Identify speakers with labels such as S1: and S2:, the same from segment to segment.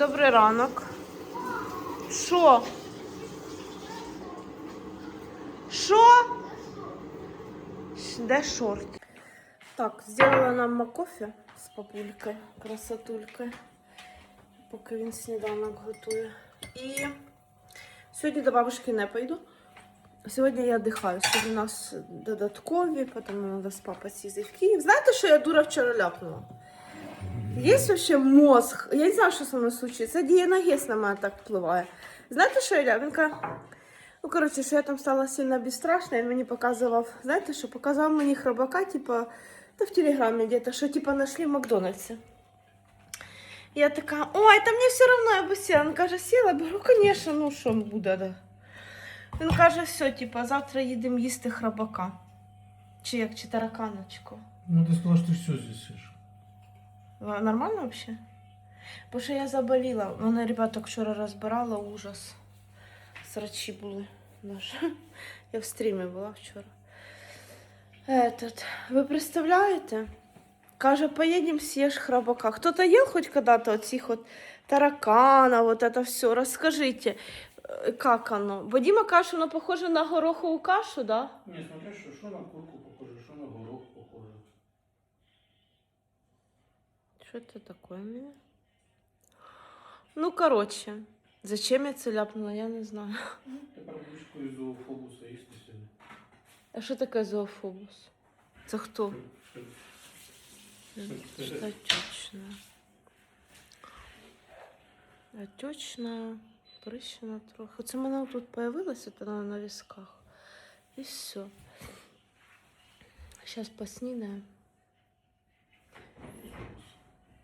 S1: Добрий ранок. Що? Що? Де шорт? Так, сделала нам макофе з папулькою, красотулькою, поки він сніданок готує. І сьогодні до бабушки не пойду. Сьогодні я дихаю. Сьогодні у нас додаткові, потім треба з папою з'їздити в Київ. Знаєте, що я дура вчора ляпнула? Є вообще мозг. Я не знаю, що со мною случиться. Дієнагез на мене так впливає. Знаєте, що я ляпнула? Він каже, Ну, коротше, що я там стала сильно безстрашна, він мені показував, знаєте, що показав мені хробака, типа, та в телеграмі где-то, що типа нашли в Макдональдсі. Я така, ой, та мені все одно я би сіла. Він каже, сіла, беру, звісно, ну що буде, да. Він каже, все, типа, завтра їдемо їсти хробака. Чи як, чи тараканочку.
S2: Ну, ты сказала, что ты все здесь ешь.
S1: Ва- Нормально вообще? Бо що я заболіла. Мене ребяток вчора розбирала ужас. Срачі були наші. Я в стрімі була вчора. Этот, ви представляєте? Каже, поїдемо съешь храбака. Хто-то їв хоч когда-то оцих от таракана, вот это все. Розкажите, е, как оно? Бо Діма каже, що воно похоже на горохову кашу, да?
S2: Не, смотри, что, что на курку Что
S1: это такое у меня? Ну, короче, зачем я це ляпнула, я не знаю.
S2: Ты продучку из зоофобуса есть на сегодня?
S1: А що таке зоофобус? Це хто?
S2: Це-
S1: Что точно? Отечна, прищена трохи. Це в мене тут появилося то на, на висках. І все. Зараз поснідаємо.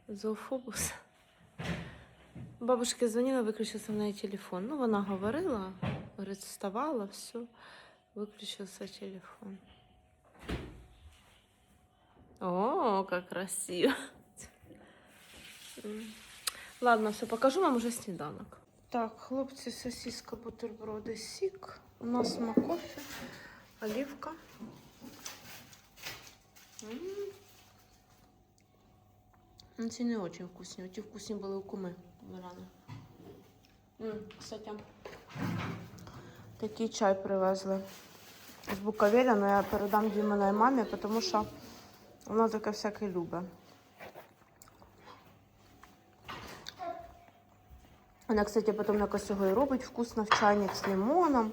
S1: Зоофобус. Бабушки дзвонила, виключився в неї телефон. Ну, вона говорила, говорить, вставала, все, виключився телефон. О, как красиво. Ладно, все, покажу вам уже сніданок. Так, хлопці, сосиска, бутерброди, сік. У нас макофе, оливка. М. Ну, Ці не очень вкусні. Ті вкусні були у куми рано. Кстати, такий чай привезли з Буковеля, але я передам Діминої мамі, тому що вона таке всяке любить. Вона, кстати, потім якось його і робить вкусно в чайник з лимоном.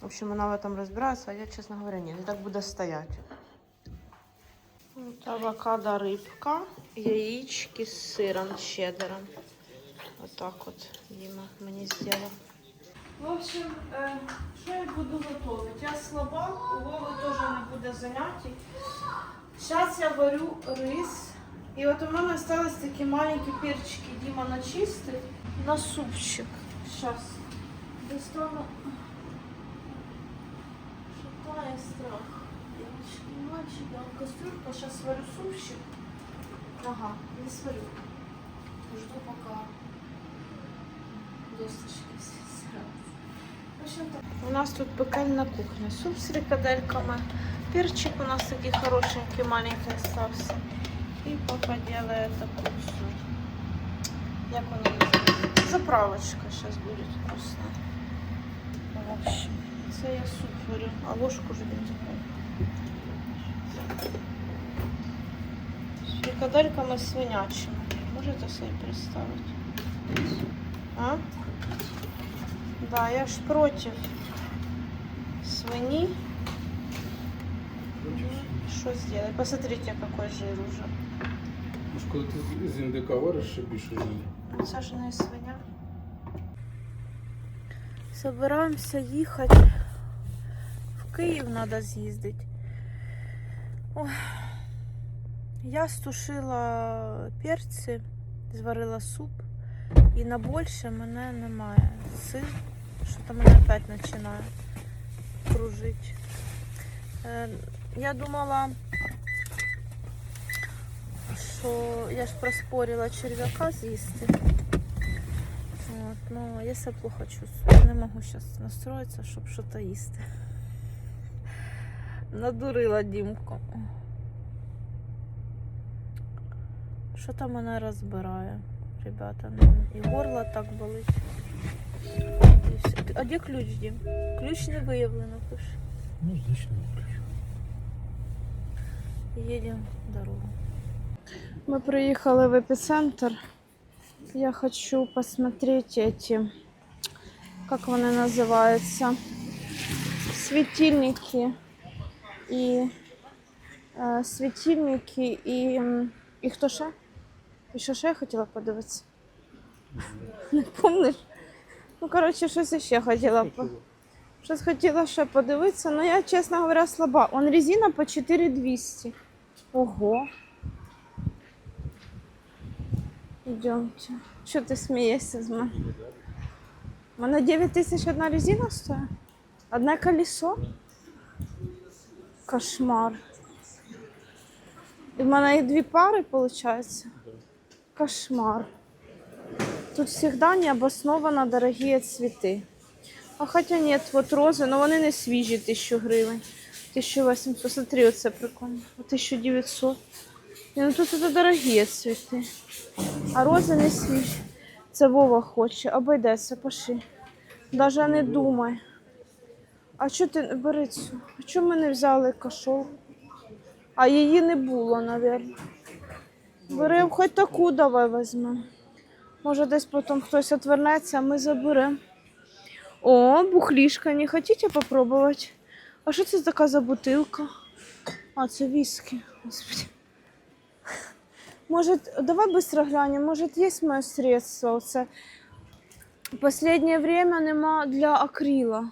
S1: В общем, вона в этом розбирається, а я, чесно говоря, ні, не так буде стояти. От авокадо, рибка, яєчки з сиром чеддером. Отак от Діма мені зробив. В общем, що я буду готувати? Я слабак, у Вови теж не буде заняття. Зараз я варю рис. І от у мене остались такі маленькі перчики. Діма начистив на супчик. Зараз. Достану. Шатає страх. Мальчики, а кастрюлька. Сейчас сварю супчик. Ага, не сварю. Жду пока досточки все. У нас тут пекельна кухня. Суп з рикадельками. Перчик у нас такий хорошенький, маленький остався. И папа делает такую всю. Як вона називається? Заправочка сейчас будет вкусная. В общем, це я суп варю, а ложку він З фрикадельками свинячими. Можете собі представити? А? Да, я ж против свини. Что сделать? Посмотрите, какой жир уже.
S2: Может, коли ти з індика вариш, ще більше жиру.
S1: Саженая свиня. Собираемся ехать. В Киев надо съездить. Я стушила перці, зварила суп. І на більше мене немає сил. Що то мене опять починає кружити. Е, я думала, що я ж проспорила черв'яка з'їсти. Ну, я себе плохо чувствую. Не можу зараз настроїтися, щоб щось їсти Надурила Дімку. Що там мене розбирає? ребята. Ну, І горло так болить. І все. А де ключ, Дім? Ключ не виявлено, пише.
S2: Ну, значить, не ключ.
S1: Едем дорогу. Мы приехали в эпицентр. Я хочу посмотреть эти, как они называются, светильники и э, светильники и, і хто ще? І що ще я хотіла подивитися? Не помниш? Ну, коротше, щось ще хотіла. Щось хотіла ще подивитися, але я, чесно говоря, слаба. Он резина по 4200. Ого. Идемте. Що ти смієшся з мене? У мене 9 тисяч одна резина стоїть? Одне колесо? Кошмар. І в мене їх дві пари, виходить? Кошмар. Тут всегда необоснованно дорогие цветы. А хотя нет, вот розы, но вони не свіжі, 1000 гривень. 1800, смотри, оце прикольно. 1900. Ні, ну тут це дорогі цвіти. А рози не свіжі. Це Вова хоче, обійдеться, пошли. Даже не думай. А що ти бери цю? А чому ми не взяли кашол? А її не було, мабуть. Бери хоч таку давай візьмемо. Може, десь потім хтось отвернеться, а ми заберемо. О, бухлішка, не хотите попробувати? А що це така за бутилка? А, це віскі. Господи. Може, давай быстро глянем, може, є моє средство. Оце. Последнее время нема для акрила.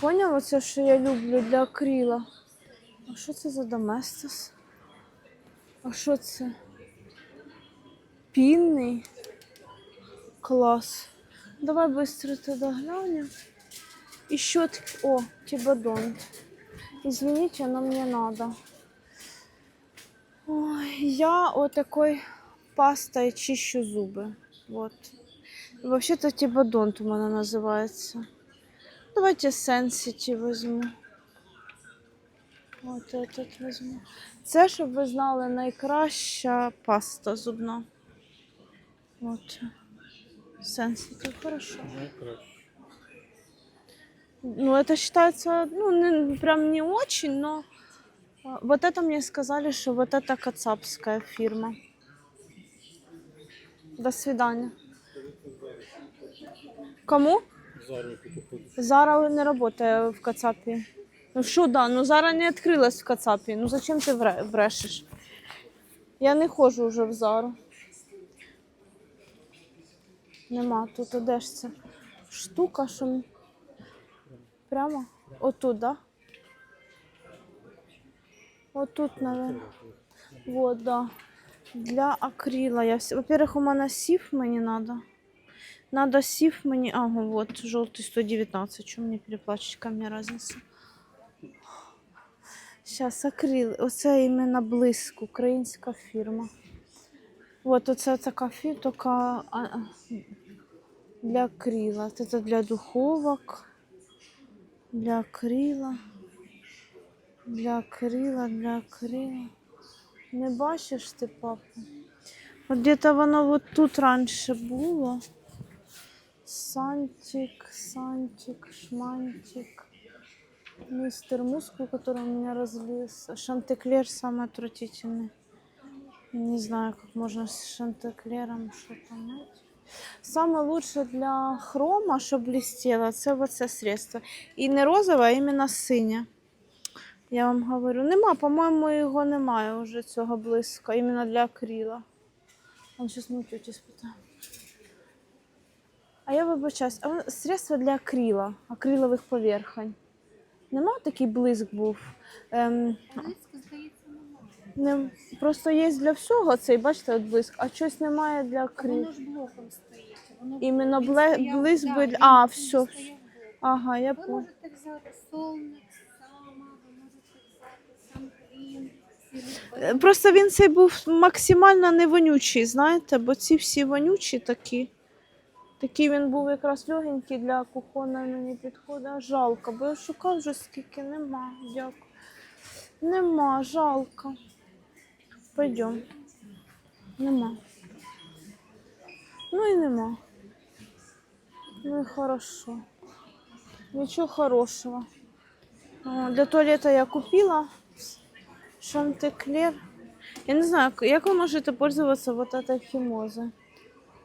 S1: Поняв оце, що я люблю для акрила? А що це за доместос? А що це? Пінний? Клас. Давай быстро туда глянем. И щетки. О, тибадонт. Извините, но мне надо. Ой, я вот такой пастой чищу зубы. Вот. Вообще-то тибадонт у меня называется. Давайте Сенсити возьму. Вот этот возьму. Це, щоб ви знали, найкраща паста зубна. От. Сенсити, хорошо.
S2: Найкраще.
S1: Ну, это считается, ну, не- прям не очень, но а, вот это мне сказали, что вот это кацапская фирма. До свидания. Кому?
S2: Зараз ти походиш.
S1: Зара не работает в Кацапе. Ну что, да, ну Зара не открылась в Кацапе. Ну зачем ты вре- брешешь? Я не ходжу уже в Зару. Нема тут, а де ж це? Штука, що... м- Прямо? Отут, да? Отут, наверное. Вот, да. Для акрила. Я все... Во-первых, у мене сів мені надо. Надо сів мені. Ага, вот, жовтий 119. Чому мені переплачуть? Яка мені разниця? Сейчас акрил. Оце іменно блиск, українська фірма. Вот оце така фірма, тільки а, а, для акрила. Це для духовок. Для акрила. Для акрила, для акрила. Не бачиш ти, папа? От где-то воно от тут раніше було. Сантик, Сантик, Шмантик. Мистер Мускул, который у меня разлился. Шантеклер самый отвратительный. Не знаю, как можно с шантеклером что-то мыть. Самое лучшее для хрома, щоб блестело, це оце средство. І не розове, а іменно синє. Я вам говорю, нема, по-моєму, його немає вже цього близько, іменно для акрила. Он зараз ми у тьоті спитаю. А я вибачаюсь, а средство для акрила, акрилових поверхонь. Нема такий блиск був. Ем,
S3: Близько, здається,
S1: не, просто є для всього цей, бачите, от блиск, а щось немає для
S3: А. Воно ж блоком стоїть. Воно
S1: Іменно бле-
S3: стояв,
S1: блиск
S3: да,
S1: би-
S3: він-
S1: а,
S3: стояв блоком.
S1: Ага, я
S3: Ви можете взяти солник, сама, ви можете взяти сам клін,
S1: Е, Просто він цей був максимально не вонючий, знаєте, бо ці всі вонючі такі. Такий він був якраз легенький для кухонної мені підходить. Жалко, бо я шукав вже скільки нема. Дякую. Нема, жалко. Пойдем. Нема. Ну і нема. Ну і хорошо. Нічого хорошого. Для туалета я купила шантеклер. Я не знаю, як ви можете пользоваться вот этой химозой.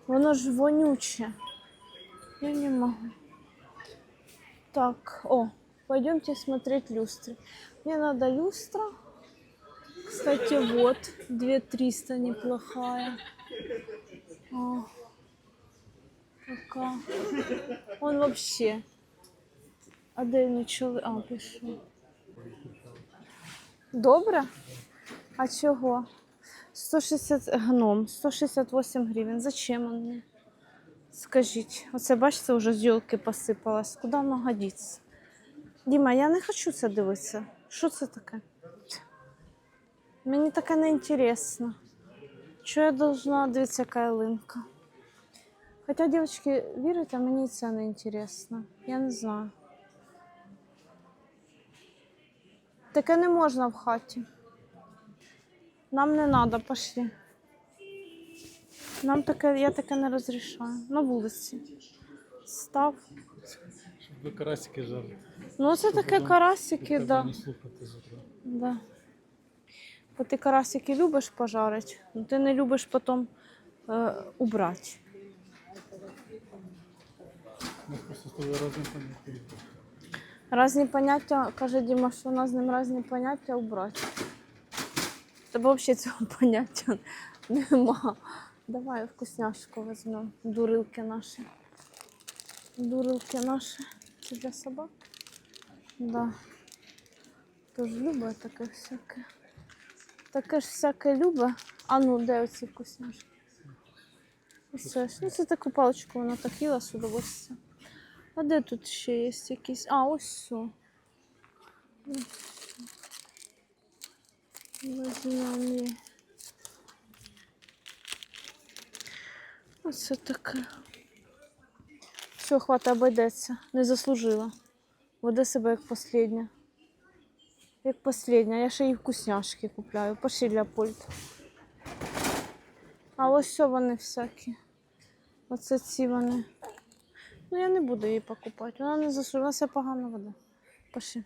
S1: Воно ж вонюче. Я не могу. Так, о, пойдемте смотреть люстры. Мне надо люстра. Кстати, вот, 2300 неплохая. О, какая. Он вообще. А де чоловік? А, пишу. Добре? А чого? 160 гном, 168 гривень. Зачем он мені? Скажіть, оце бачите, вже з йолки посипалось. Куди воно годиться? Діма, я не хочу це дивитися. Що це таке? Мені таке не інтересно. Що я должна дивитися, яка ялинка? Хоча, дівчатки, вірите, мені це не інтересно. Я не знаю. Таке не можна в хаті. Нам не треба, пошли. Нам таке, я таке не розрішаю. На вулиці. Став.
S2: Щоб ви карасики жарили.
S1: Ну, це таке карасики,
S2: Треба
S1: да.
S2: не слухати завтра.
S1: да. Бо ти карасики любиш пожарити, але ти не любиш потім е, убрати.
S2: Ми просто з тобою разом поняття.
S1: Разні поняття, каже Діма, що у нас з ним різні поняття убрати. Тебе взагалі цього поняття нема. Давай вкусняшку візьмемо. Дурилки наші. Дурилки наші. Це для собак? Да. Тож любить таке всяке. Таке ж всяке любить. А ну, де оці вкусняшки? Оце ж. Ну, це таку паличку вона так їла з удовольствием. А де тут ще є якісь? А, ось все. Возьмем. Оце таке. Все, хвата обійдеться. Не заслужила. Веде себе як последня. Як последня. Я ще й вкусняшки купляю. Пошли для пульт. А ось все вони всякі. Оце ці вони. Ну, я не буду її покупати. Вона не заслужила, вона себе погано веде. Пошли.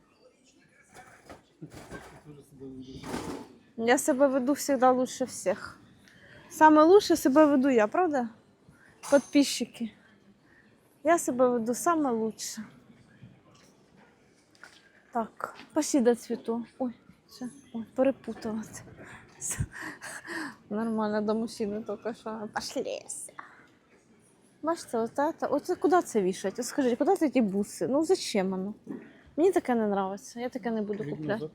S1: Я себе веду всегда лучше всех. Самое лучше себе веду я, правда? Подписчики. Я себе веду саме лучше. Так, пошли до цвету. Ой, все, ой, перепутала. Нормально до мужчини тільки що. Пошли. Бачите, от це, оце куди це вішать? От скажіть, куди це ті буси? Ну зачем воно? Мені таке не подобається, я таке не буду купляти.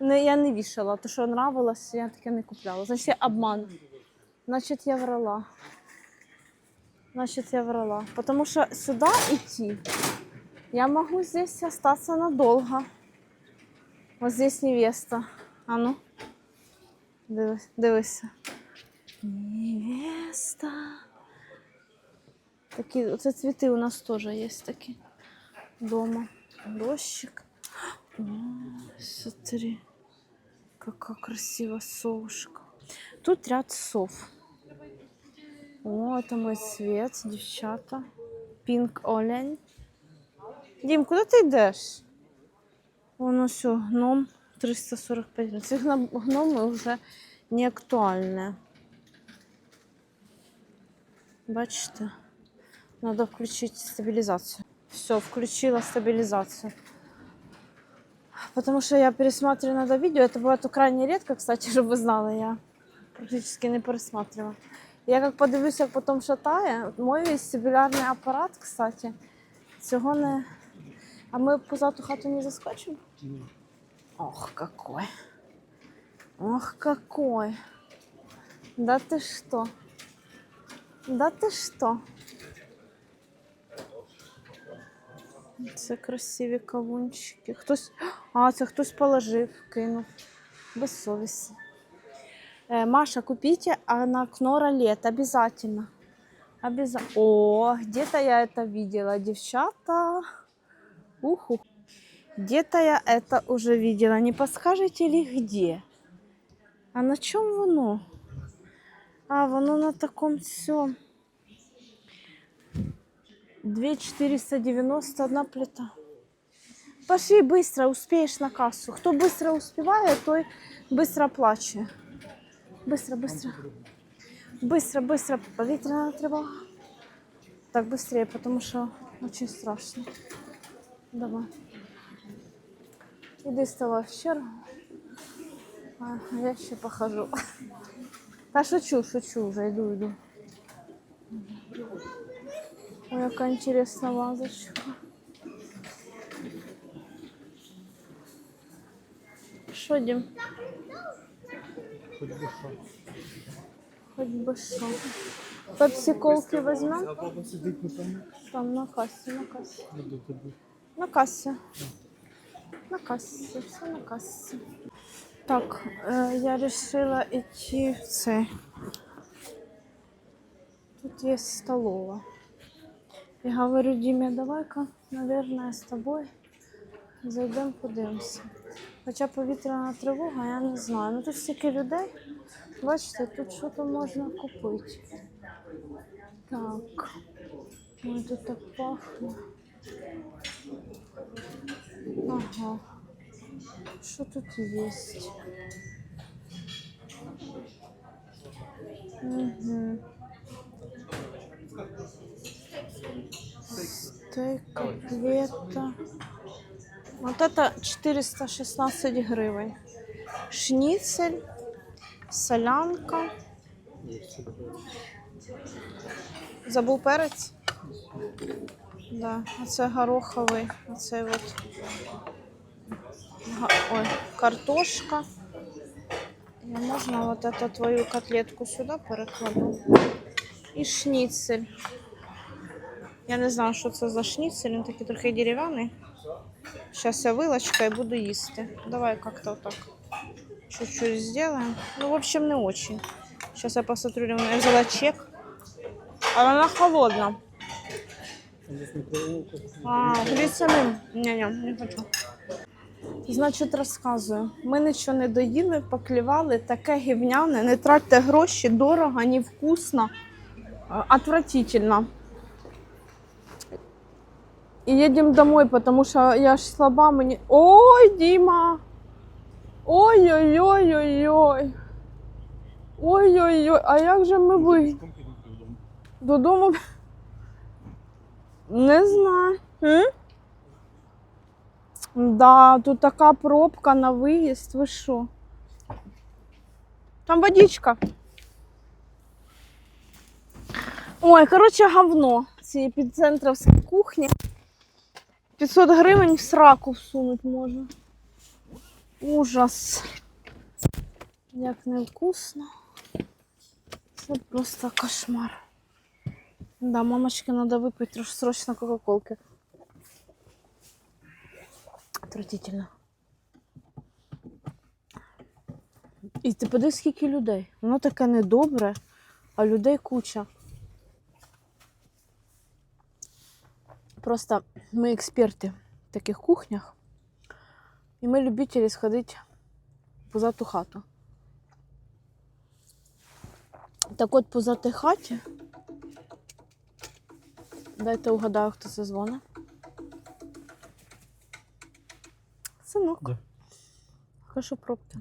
S1: Не, я не вішала, то, що нравилось, я таке не купляла. Значить, я обман. Значить, я врала. Значить, я врала. Потому що сюди йти я могу здесь остаться надолго. Вот здесь невеста. А ну. Дивись, дивися. Невеста. Такі, оце цвіти у нас теж є такі. Дома. Дощик. О, смотри. Какая красивая совушка. Тут ряд сов. О, это мой цвет, девчата. Пинк олень. Дім, куди ти йдеш? Воно все, гном 345 гривень. Ці гном- гноми вже не актуальні. Бачите? Надо включить стабилизацию. Все, включила стабилизацию. Потому что я пересматриваю иногда видео. Это бывает крайне редко, кстати, чтобы вы знали, я практически не пересматриваю. Я як подивлюся, як потім шатає. Мой вестибулярний апарат, кстати, цього не. А ми позаду хату не заскочимо?
S2: Ні.
S1: Ох, какой. Ох, какой. Да ты что? Да ты что? Це красиві кавунчики. Хтось. А, це хтось положив, кинув. Безсовісно. Э, Маша, купите а на Кнора лет обязательно. Обязательно. О, где-то я это видела, девчата. Уху. Где-то я это уже видела. Не подскажете ли где? А на чем воно? А, воно на таком все. 2491 плита. Пошли быстро, успеешь на кассу. Кто быстро успевает, той быстро оплачивает. Быстро, быстро. Быстро, быстро. Повітряна тривога. Так, быстрее, потому что очень страшно. Давай. Иди вставай в чергу. А я ще похожу. Та шучу, шучу, вже йду, йду. Ой, яка інтересна вазочка. Що, Дім?
S2: Хоч би що.
S1: Хоч би що. Пепсі-колки візьмемо?
S2: А папа сидить на тому.
S1: Там на касі, на касі.
S2: Не до тебе.
S1: На касі. На касі, все на касі. Так, е, я вирішила йти в цей. Тут є столова. Я говорю, Діме, давай-ка, наверное, з тобою зайдемо подивимося. Хоча повітряна тривога, я не знаю. Ну тут стільки людей. Бачите, тут що то можна купити. Так. Ой, тут так пахне. Ага. Що тут є? Угу. Стейк, котлета. Вот это 416 гривень. Шніцель, солянка. Забув перець? Да, оце гороховий, оце от. Ой, картошка. Я можна вот эту твою котлетку сюди перекладу. І шніцель. Я не знаю, що це за шніцель, він такий трохи дерев'яний. Зараз я вилочка і буду їсти. Давай как-то так чуть-чуть сделаем. Ну, в общем, не очень. Сейчас я посмотрю, я взяла чек. А вона холодна. А, гліцерин? Ні, ні, не хочу. Значить, розказую. Ми нічого не доїли, поклівали, таке гівняне, не тратьте гроші, дорого, невкусно, отвратительно. І їдемо домой, тому що я ж слаба мені. Ой, Діма! Ой-ой-ой-ой-ой. Ой-ой-ой, а як же ми ви? Додому? Не знаю. М? Да, тут така пробка на виїзд. Ви що? Там водичка. Ой, коротше, говно. Ці епіцентровські кухні. 500 гривень в сраку всунуть можна. Ужас. Як невкусно. Це просто кошмар. Да, мамочке надо выпить трош срочно кока-колки. Отвратительно. І ти подивись, скільки людей. Воно таке недобре, а людей куча. Просто ми експерти в таких кухнях, і ми любителі сходити в позату хату. Так от позатій хаті Дайте угадаю, хто це дзвонить. Синок.
S2: Да.
S1: Кажу пробки.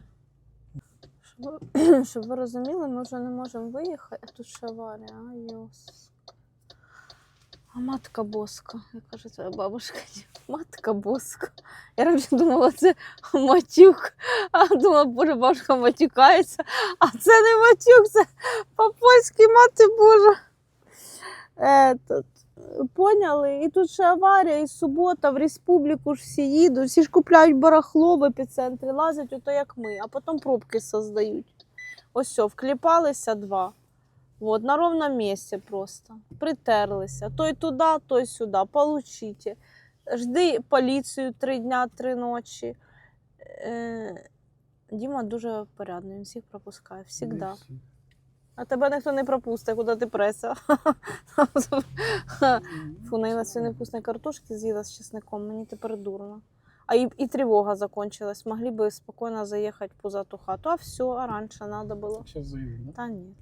S1: Щоб ви, розуміли, ми вже не можемо виїхати. Тут ще аварія. Ай, йос. А матка боска, як каже твоя бабушка. Матка боска. Я раніше думала, це матюк. А думала, боже, бабушка матюкається. А це не матюк, це по-польськи мати Божа. Этот, поняли? І тут ще аварія, і субота, в республіку ж всі їдуть, всі ж купляють барахло в епіцентрі, лазять ото як ми, а потім пробки создають. Ось все, вкліпалися два. Вот, на ровному місці просто. Притерлися. Той туди, той сюди. Получите. Жди поліцію три дня, три ночі. Е, Діма дуже порядний, він всіх пропускає. Всігда. А тебе ніхто не пропустить, куди ти преся. Фу, наїла сьогодні невкусної картошки, з'їла з чесником, мені тепер дурно. А і, і тривога закончилась. Могли би спокійно заїхати поза ту хату. А все, а раніше треба було.
S2: Зараз заїду, да?
S1: Та ні.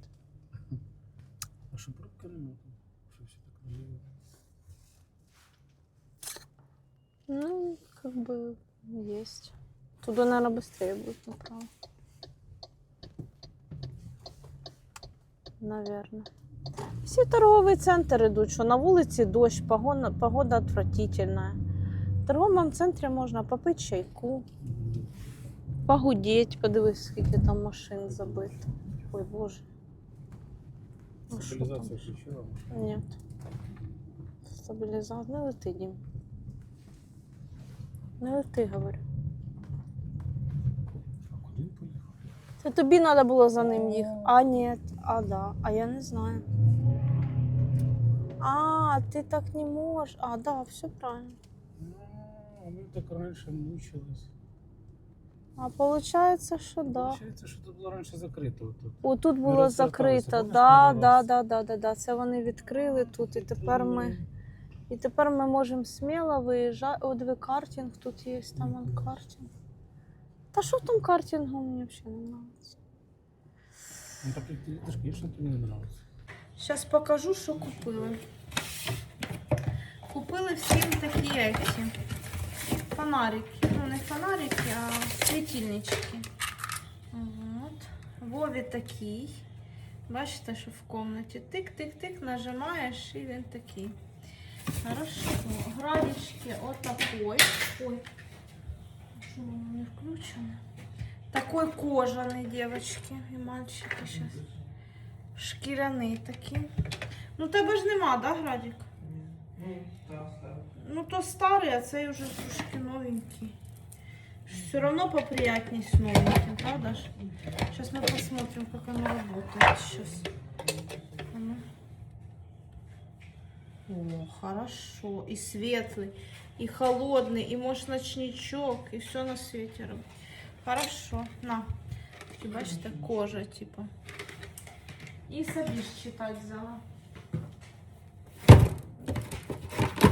S2: А що пробка нема? там? Що всі так не
S1: Ну, как бы есть. Туда, наверное, быстрее будет направо. Наверное. Всі торговий центр ідуть, що на вулиці дощ, погода, погода отвратительна. В торговому центрі можна попити чайку, погудеть, подивись, скільки там машин забито. Ой, Боже. Ну, що там?
S2: Стабілізація включила.
S1: Ні. Стабілізатор. Не лети, Дім. Не лети, говорю.
S2: А куди поїхав?
S1: Це тобі треба було за ним їхати. А, ні, а да. А я не знаю. А, ти так не можеш. А, да, все правильно.
S2: Ну, а ми так раніше мучились.
S1: А виходить, що да.
S2: Получається, що тут було раніше закрито. Отут.
S1: Отут було закрито. Да, да, да, да, да, да. Це вони відкрили тут, і тепер ми. І тепер ми можемо сміло виїжджати. О, диви, картинг тут є, там он картинг. Та що там картингу мені взагалі не подобається.
S2: Ну так як ти їдеш, звісно, тобі не подобається.
S1: Зараз покажу, що купили. Купили всім такі эти фонарики. Ну, не фонарики, а світильнички. Вот. Вові такий. Бачите, що в комнаті тик-тик-тик, нажимаєш і він такий. Хорошо. Градички отакой. Ой. Що воно не включено? Такой кожаный, девочки и мальчики сейчас. Шкіряний такий. Ну тебе ж нема, да, Градік? Ну то старий, а цей уже трошки новенький. Все равно поприятней с новеньким, правда ж? Сейчас мы посмотрим, как оно работает. Сейчас. О, хорошо. И светлый, и холодный, и может ночничок, и все на свете робить. Хорошо. На. І бачите, кожа, типа. І собі ж читати взяла.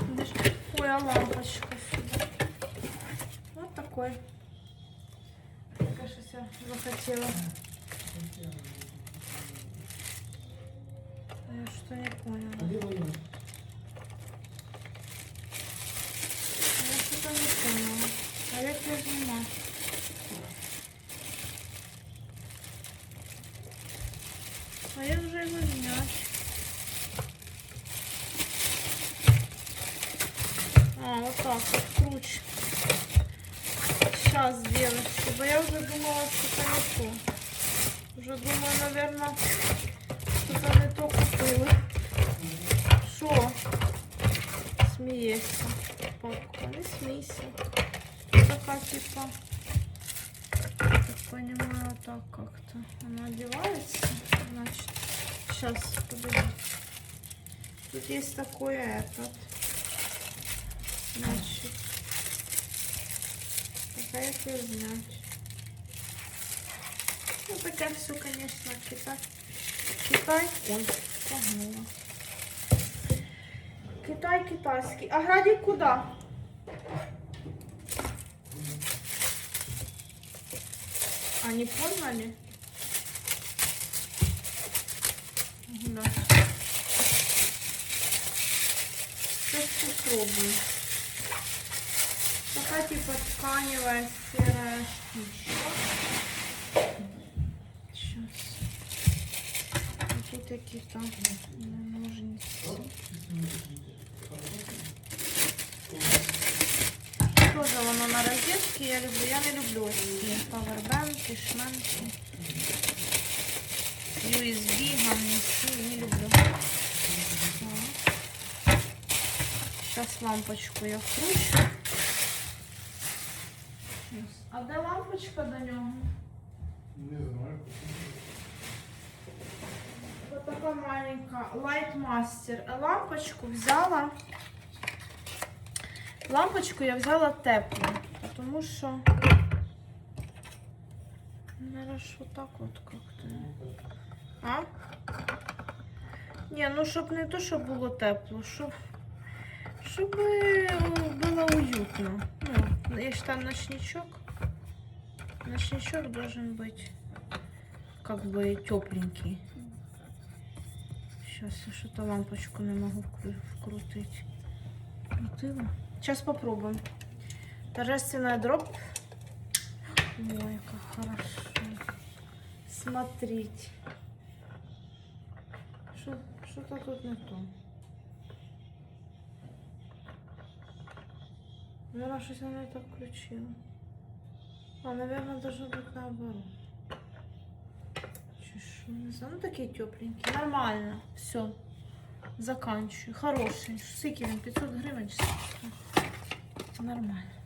S1: Де ж- Ой, а лампочка сюда. Вот такой. Я щось я захотела. Я что не поняла. Я что-то не поняла. А як я знімати? А як же його зняти? А, вот так вот круче. Сейчас, девочки, бо я уже думала, что это не то. Уже думаю, наверное, что-то не то купили. Що? Смієшся. Папка, не смійся. Така типа. Так понимаю, так как-то. Она одевается. Значит, сейчас, подожди. Тут есть такой этот. Значит, это знать. Ну, такая все, конечно, Китай. Китай. Ой, погнула. Китай китайский. А Градик куда? А не Сейчас попробуем. Такая типа тканевая серая штучка. Сейчас. Вот тут какие-то ножницы. Тоже воно на розетці, я люблю. Я не люблю ось ці павербенки, шменки. USB, гамнюки, не люблю. Лампочку я вкручу. А де лампочка до нього?
S2: Не знаю.
S1: Вот такая маленькая Light Master. Лампочку взяла. Лампочку я взяла теплу, потому что наверное, вот так вот как-то. А? Не, ну щоб не то, щоб було тепло, щоб, щоб було уютно. Ну, есть там ночничок. Ночничок должен быть как бы тепленький. Сейчас я что-то лампочку не могу вкру- вкрутить. Крутила. Сейчас попробуем. Торжественная дробь. Ой, как хорошо. Смотрите. Что-то тут не то. Наверное, щось я не так включила. А, наверное, должно быть наоборот. Чи що, не знаю. Ну, такие тепленькие. Нормально. Все. Заканчиваю. Хороший. Скільки він? 500 гривень? Нормально.